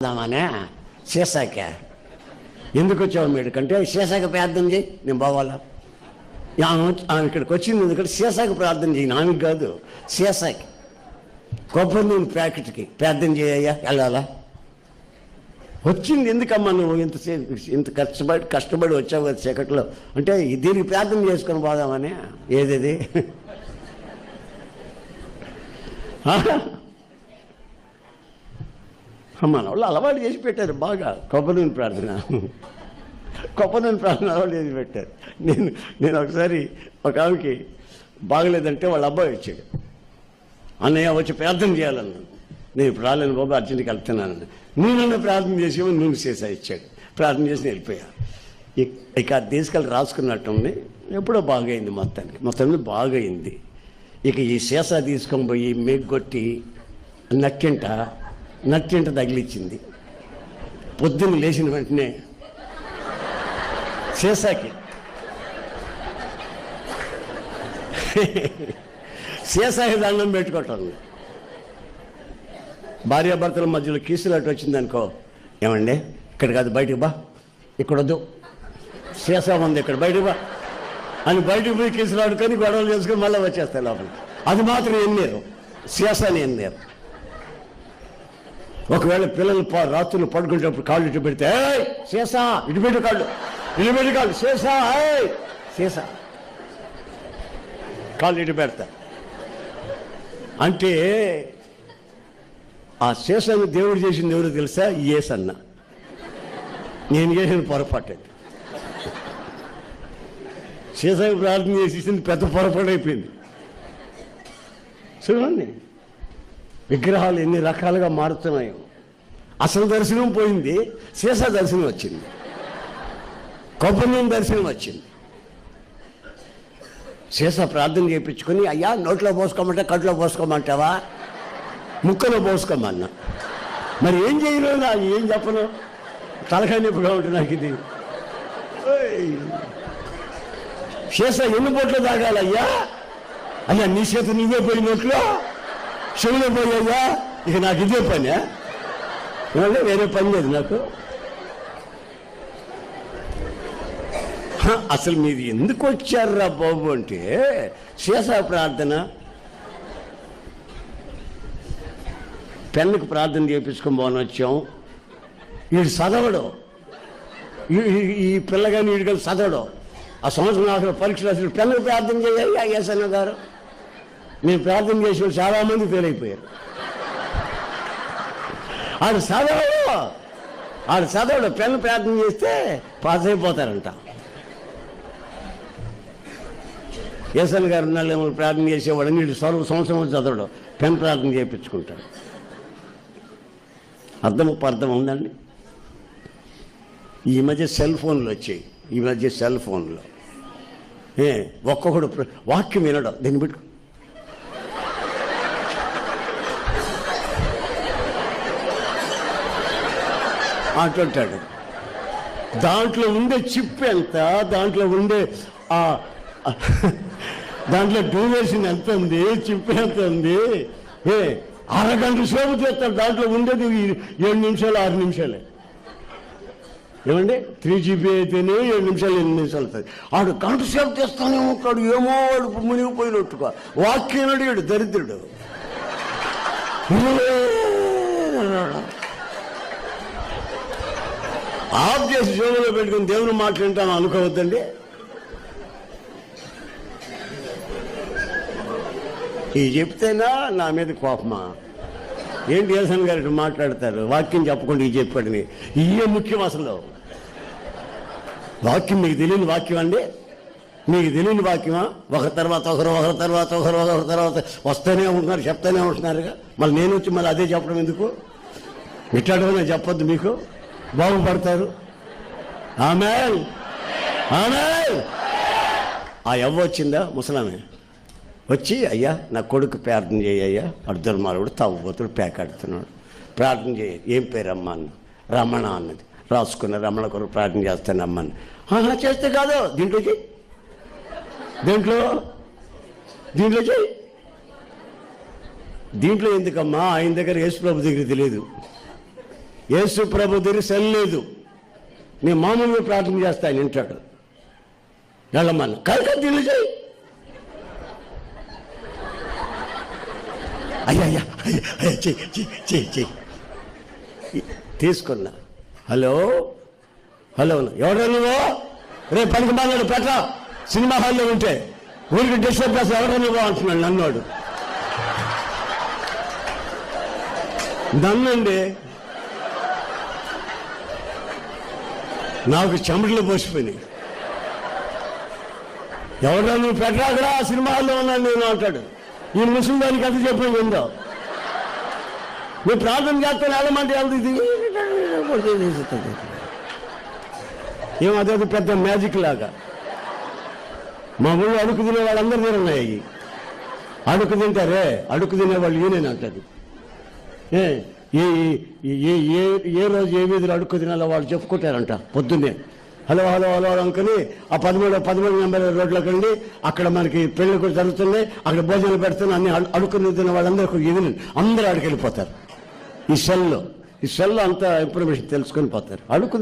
దామానే సీసాక ఎందుకు వచ్చావు మీడికంటే సీసాక ప్రార్థన చేయి నేను పోవాలా? ఆమె ఇక్కడికి వచ్చింది ఎందుకంటే సీసాకి ప్రార్థన చేయి ఆమెకి కాదు సీసాకి కొబ్బరి నూనె ప్యాకెట్కి ప్రార్థన చేయయ్యా వెళ్ళాలా? వచ్చింది ఎందుకమ్మా నువ్వు? ఇంత ఇంత కష్టపడి కష్టపడి వచ్చావు కదా చీకట్లో. అంటే దీనికి ప్రార్థన చేసుకొని పోదామని ఏది మన వాళ్ళు అలవాటు చేసి పెట్టారు బాగా. కొబ్బరిని ప్రార్థన. కొబ్బరిని ప్రార్థన అలవాటు చేసి పెట్టారు. నేను నేను ఒకసారి ఒక ఆమెకి బాగలేదంటే వాళ్ళ అబ్బాయి వచ్చాడు. అన్నయ్య వచ్చి ప్రార్థన చేయాలన్నాను నేను ఇప్పుడు రాలేను బాబు అర్జెంట్కి వెళ్తున్నాను నేనన్నా ప్రార్థన చేసేమో నూనె చేసా ఇచ్చాడు. ప్రార్థన చేసి వెళ్ళిపోయా. ఇక- ఆ అది తీసుకెళ్ళి రాసుకున్నట్టుంది ఎప్పుడో బాగైంది మొత్తానికి. మొత్తం బాగైంది. ఇక ఈ సీసా తీసుకొని పోయి మేగ్గొట్టి నక్కింట నట్టింట తగిలిచ్చింది. పొద్దున్న లేచిన వెంటనే సీసాకి సీసాకి దండం పెట్టుకోవటం. భార్యాభర్తల మధ్యలో కీసులాట వచ్చిందనుకో ఏమండి? ఇక్కడ కాదు బయటికి బా. ఇక్కడ వద్దు. సీసా ఉంది ఇక్కడ బయటికి బా. అని బయటకు పోయి కీసులాడుకొని గొడవలు చేసుకొని మళ్ళీ వచ్చేస్తాయి లోపల అది మాత్రం ఏం లేరు సీసాని ఏం లేరు ఒకవేళ పిల్లలు రాత్రులు పడుకునేటప్పుడు కాళ్ళు ఇటు పెడితే సీసా ఇటు పెట్టు కాళ్ళు ఇటు పెట్టు కాళ్ళు సీసా సీసా. కాళ్ళు ఇటు పెడతా. అంటే ఆ శేషాన్ని దేవుడు చేసింది ఎవరు తెలుసా? ఏస్ అన్న నేను చేసిన పొరపాటు. శేషాన్ని ప్రార్థన చేసేసింది పెద్ద పొరపాటు అయిపోయింది. చూడండి. విగ్రహాలు ఎన్ని రకాలుగా మారుతున్నాయో. అసలు దర్శనం పోయింది శేష దర్శనం వచ్చింది. కొబ్బరి దర్శనం వచ్చింది. శేష ప్రార్థన చేయించుకొని అయ్యా నోట్లో పోసుకోమంటే కట్లో పోసుకోమంటావా? ముక్కలో పోసుకోమన్నా. మరి ఏం చేయలేదు నాకు ఏం చెప్పను? తలకాయ నొప్పిగా ఉంటుంది నాకు ఇది. ఓయ్. శేష ఎన్ని బొట్లు తాగాలయ్యా? అయ్యా నీ చేత నువ్వే పోయినట్లు నోట్లో చెవులో ఇక నాకు ఇదే పని ఏమంటే వేరే పని లేదు నాకు. అసలు మీరు ఎందుకు వచ్చారా బాబు అంటే శేష ప్రార్థన. పెన్నుకు ప్రార్థన చేయించుకొని పోని వచ్చాం. వీడు చదవడు. ఈ- ఈ- పిల్లగాని వీడు కలిసి చదవడు. ఆ సంవత్సరం ఆఖరి పరీక్షలు అసలు పెన్నుకు ప్రార్థన చేయాలి ఐఎస్ఎన్ గారు. నేను ప్రార్థన చేసిన చాలా మంది ఫెయిల్ అయిపోయారు. ఆడు చదవడు. ఆడు చదవడు. పెన్ను ప్రార్థన చేస్తే పాస్ అయిపోతారంట. ఏసన్ గారు ఉన్నాళ్ళు ప్రార్థన చేసేవాడు. వీడు సర్వ సంవత్సరం చదవడు. పెన్ ప్రార్థన చేయించుకుంటాడు. అర్థం అర్థం ఉందండి? ఈ మధ్య సెల్ ఫోన్లు వచ్చాయి. ఈ మధ్య సెల్ ఫోన్లు. ఏ ఒక్కొక్కడు ప్ర- వాక్యం వినడం. దీన్ని పెట్టు అంటుంటాడు దాంట్లో ఉండే చిప్ ఎంత? దాంట్లో ఉండే ఆ దాంట్లో డ్యూరేషన్ ఎంత ఉంది? చిప్ ఎంత ఉంది? ఏ అరగంట సేపు చేస్తాడు. దాంట్లో ఉండేది ఏడు నిమిషాలు ఆరు నిమిషాలే. ఏమండి? త్రీ జీబీ అయితేనే ఏడు నిమిషాలు ఎనిమిది నిమిషాలు అవుతుంది ఆడు గంట సేపు చేస్తానే ఉంటాడు. ఏమో వాడు మునిగిపోయినట్టుగా. వాక్యం అడిగాడు దరిద్రుడు. ఆఫ్ చేసి జోబులో పెట్టుకుని దేవుని మాట్లాడతాను అనుకోవద్దండి. ఇది చెప్తేనా? నా మీద కోపమా? ఏంటి ఏసన్ గారు మాట్లాడతారు? వాక్యం చెప్పకుండా ఇది చెప్పాడని. ఇయే ముఖ్యం అసలు? వాక్యం మీకు తెలియని వాక్యం అండి. మీకు తెలియని వాక్యమా? ఒకరి తర్వాత ఒకరు ఒకరి తర్వాత ఒకరు ఒకరి తర్వాత వస్తూనే ఉంటున్నారు చెప్తూనే ఉంటున్నారుగా. మళ్ళీ నేను వచ్చి మళ్ళీ అదే చెప్పడం ఎందుకు? ఇట్లాంటివన్నా చెప్పొద్దు మీకు. బాగుపడతారు. ఆమె ఆమె ఆ ఎవ్వ వచ్చిందా? ముసలామే. వచ్చి అయ్యా నా కొడుకు ప్రార్థన చేయ్యా అర్ధుల మానవుడు తాగుబోతుడు పేకాడుతున్నాడు ప్రార్థన చేయ. ఏం పేరు అమ్మ? అన్న రమణ అన్నది. రాసుకున్న రమణ కొరకు ప్రార్థన చేస్తాను అమ్మని ఆహా చేస్తే కాదు. దీంట్లో దీంట్లో. దీంట్లో చేయి దీంట్లో ఎందుకమ్మా? ఆయన దగ్గర యేసు ప్రభు దగ్గర తెలియదు. యేసు ప్రభు దగ్గర సెల్ లేదు. నేను మామూలుగా ప్రార్థన చేస్తా ఆయన వింటాడు వెళ్ళమన్న కనుక దిల్లు చేయి. అయ్యా అయ్యా అయ్యా చెయ్యి చెయ్యి చెయ్యి తీసుకున్నా. హలో? హలో ఎవరు నువ్వు? రేపు పనికి మాట్లాడు పెట్ట సినిమా హాల్లో ఉంటే. ఊరికి డిస్టర్బ్ చేస్తా ఎవడో నువ్వు అంటున్నాడు నన్నోడు. నన్నండి నాకు చెమటలు పోసిపోయినాయి. ఎవరన్నా నువ్వు పెట్టరా అక్కడ సినిమా హాల్లో ఉన్నాను నేను అంటాడు. ఈ ముస్లిం దానికి ఎంత చెప్పి ఉందో నువ్వు ప్రార్థన చేస్తాను వెళ్ళమంటే వెళ్తుంది ఏం అదే పెద్ద మ్యాజిక్ లాగా. మా ఊళ్ళో అడుగు తినే వాళ్ళందరూ తిరున్నాయి అవి అడుగు తింటారే అడుగు తినేవాళ్ళు ఈయన అంటది ఏ? ఏ ఏ- ఏ ఏ రోజు ఏ వీధులు అడుక్కు తినాలో వాళ్ళు చెప్పుకుంటారంట పొద్దున్నే. హలో హలో హలో అనుకుని ఆ పదమూడు పదమూడు నెంబర్ రోడ్లోకి వెళ్ళి అక్కడ మనకి పెళ్ళి కూడా జరుగుతున్నాయి అక్కడ భోజనాలు పెడుతున్నాయి అన్ని అడుక్కుని తిన్న వాళ్ళందరూ ఈవిని అందరూ అడిగి వెళ్ళిపోతారు. ఈ సెల్లో ఈ సెల్లో అంతా ఇన్ఫర్మేషన్ తెలుసుకొని పోతారు. అడుక్కు